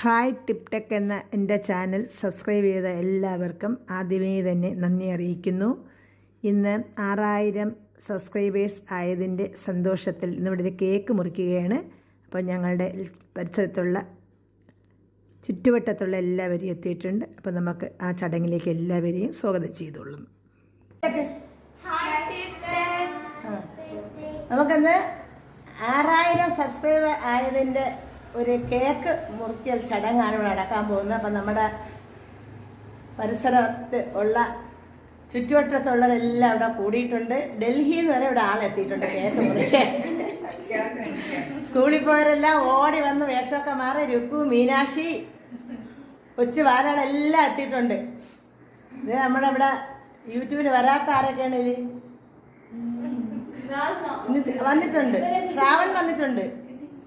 Hi tip tech എന്ന എന്റെ channel subscribe ചെയ്ത എല്ലാവർക്കും ആദ്യമേ തന്നെ നന്ദി അറിയിക്കുന്നു. ഇന്ന് ആറായിരം സബ്സ്ക്രൈബേഴ്സ് ആയതിന്റെ സന്തോഷത്തിൽ ഇന്നിവിടെ ഒരു കേക്ക് മുറിക്കുകയാണ്. അപ്പോൾ ഞങ്ങളുടെ പരിസരത്തുള്ള ചുറ്റുവട്ടത്തുള്ള എല്ലാവരെയും എത്തിയിട്ടുണ്ട്. അപ്പോൾ നമുക്ക് ആ ചടങ്ങിലേക്ക് എല്ലാവരെയും സ്വാഗതം ചെയ്തോളും നമുക്കിന്ന് ആറായിരം സബ്സ്ക്രൈബർ ആയതിന്റെ ഒരു കേക്ക് മുറിക്കൽ ചടങ്ങാണ് ഇവിടെ നടക്കാൻ പോകുന്നത്. അപ്പം നമ്മുടെ പരിസരത്ത് ഉള്ള ചുറ്റുവട്ടത്തുള്ളവരെല്ലാം ഇവിടെ കൂടിയിട്ടുണ്ട്. ഡൽഹിയിൽ നിന്ന് വരെ ഇവിടെ ആളെത്തിയിട്ടുണ്ട് കേക്ക് മുറിക്കാൻ. സ്കൂളിൽ പോയവരെല്ലാം ഓടി വന്ന് വേഷമൊക്കെ മാറി. രുക്കു മീനാക്ഷി കൊച്ചു വാരകളെല്ലാം എത്തിയിട്ടുണ്ട്. ഇത് നമ്മളിവിടെ യൂട്യൂബിൽ വരാത്ത ആരൊക്കെയാണ് ഇതിൽ വന്നിട്ടുണ്ട്. ശ്രാവൺ വന്നിട്ടുണ്ട്.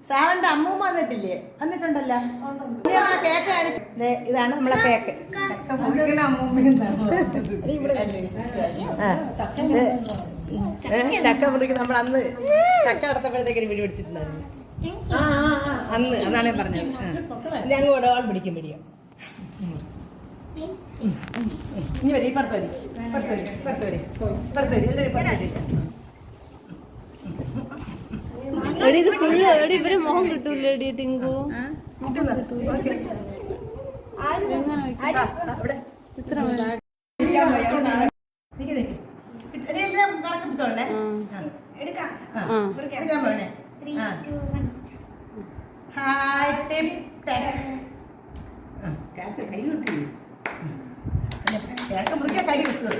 ശ്രാവണിന്റെ അമ്മൂമ്മ വന്നിട്ടില്ലേ? വന്നിട്ടുണ്ടല്ലോ. കേക്ക് കാണിച്ച് ഇതാണ് നമ്മളെ കേക്ക് ചക്ക മുറിക്ക് നമ്മൾ അന്ന് ചക്ക അടുത്തപ്പോഴത്തേക്കും പിടി പിടിച്ചിട്ടുണ്ടായിരുന്നു. അന്ന് അതാണ് ഞാൻ പറഞ്ഞത്. ഇല്ല അങ്ങ് ഒരാൾ പിടിക്കും പിടിയോ ഇനി വരി ഇപ്പുറത്ത് വരി. ഇപ്പുറത്ത് വരി ഇപ്പുറത്ത് വരി. ഇപ്പുറത്ത് വരി. എല്ലാവരും ഇപ്പുറത്ത് വരി എടി ഇത് ഫുള്ള് എടി ഇവർ മോഹം കിട്ടൂല. എടി ടിങ്കു ഇത്ര. ഹായ് ടിപ് ടെക് കേക്ക് മുറിക്കാൻ കൈ കിട്ടുള്ളൂ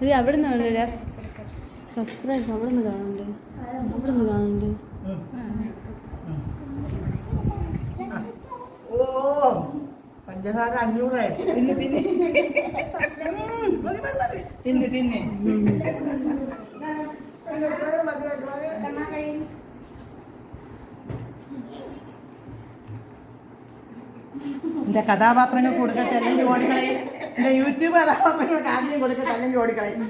എടി അവിടെ നിന്ന് സബ്സ്ക്രൈബ് അവിടെ നിന്ന് കാണണ്ടേ? അവിടെ നിന്ന് കാണണ്ടേ? ഓ പഞ്ചസാര തിന്ന് തിന്ന്. എന്റെ കഥാപാത്രങ്ങൾ കൊടുക്കട്ടെ അല്ലെങ്കിൽ ഓടിക്കളയും. എന്റെ യൂട്യൂബ് കഥാപാത്രങ്ങൾക്ക് ആദ്യം കൊടുക്കട്ടെ അല്ലെങ്കിൽ ഓടിക്കളയും.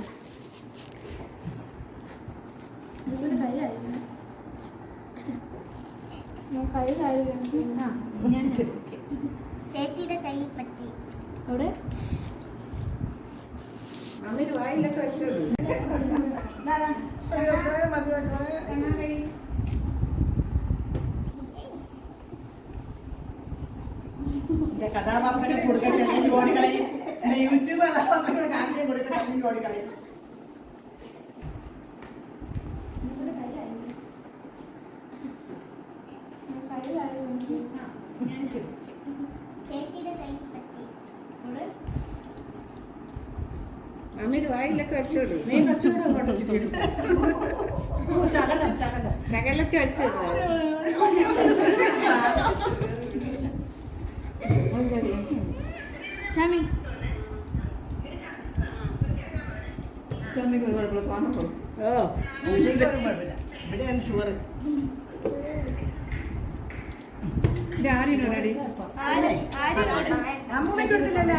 ചേച്ചിയുടെ കൈ പറ്റി. അവിടെ കഥാപാത്രങ്ങൾ കൊടുക്കട്ടെ അല്ലെങ്കിൽ ഓടിക്കളയും. എന്റെ യൂട്യൂബ് കഥാപാത്രങ്ങൾക്ക് ആദ്യം കൊടുക്കട്ടെ അല്ലെങ്കിൽ ഓടിക്കളയും അമ്മര് വായിലൊക്കെ വെച്ചോളൂ. നീ കുറച്ചുകൂടെ അങ്ങോട്ട് ചുമക്ക് കുഴപ്പമില്ല. പോന്നോ ഓ ഷുഗറും കുഴപ്പമില്ല. ഇവിടെയാണ് ഷുഗർ ഇത് ആരെയാണ് റെഡി അമ്മൂമ്മയ്ക്ക് കൊടുത്തില്ലല്ലോ?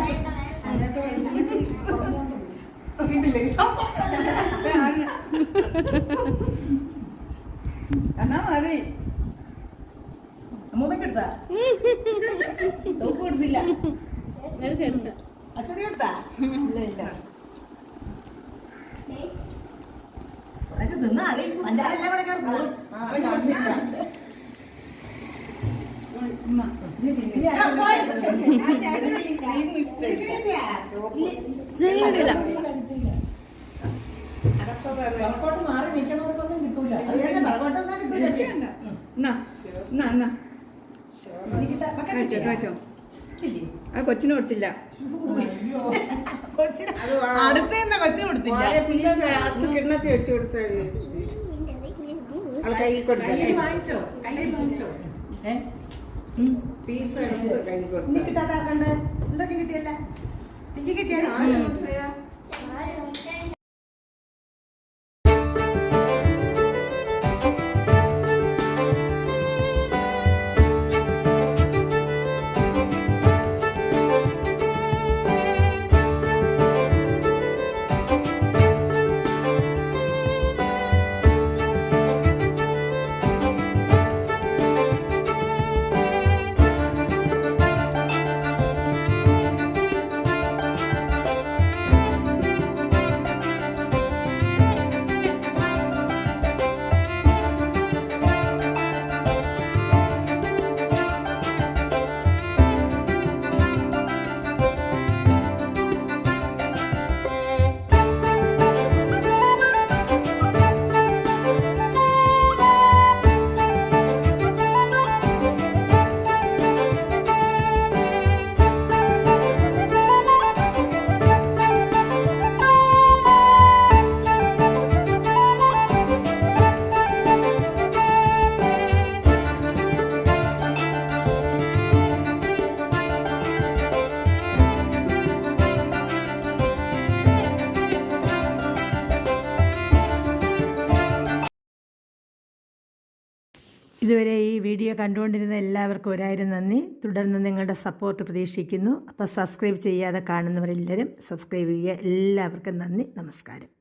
എന്നാ മതി അമ്മൂമ്മയ്ക്ക് എടുത്താ കൊടുത്തില്ല. അച്ഛനെ എടുത്താ ഇല്ല ഇല്ല. ശ്രീകണ്ഠില്ല പുറകോട്ട് മാറി നിൽക്കുന്നവർക്കൊന്നും കിട്ടൂല അത് തന്നെ പുറകോട്ട് വന്നാൽ കിട്ടൂല എന്നാ എന്നാ എന്നാ കഴിച്ചോ? കഴിച്ചോ? ആ കൊച്ചിന് കൊടുത്തില്ല. അയ്യോ. കൊച്ചിന് കൊടുത്തില്ല. അത് കിണ്ണത്തി വെച്ച് കൊടുത്തത് കൈ കയ്യിൽ വാങ്ങിച്ചോ? കയ്യിൽ വാങ്ങിച്ചോ? ഏ? പീസ് എടുത്ത് കൊടുത്തു ഇതൊക്കെ കിട്ടിയല്ല? എനിക്ക് കിട്ടിയാലോ ഇതുവരെ ഈ വീഡിയോ കണ്ടുകൊണ്ടിരുന്ന എല്ലാവർക്കും ഒരായിരം നന്ദി. തുടർന്ന് നിങ്ങളുടെ സപ്പോർട്ട് പ്രതീക്ഷിക്കുന്നു. അപ്പോൾ സബ്സ്ക്രൈബ് ചെയ്യാതെ കാണുന്നവരെല്ലാവരും സബ്സ്ക്രൈബ് ചെയ്യുക. എല്ലാവർക്കും നന്ദി. നമസ്കാരം.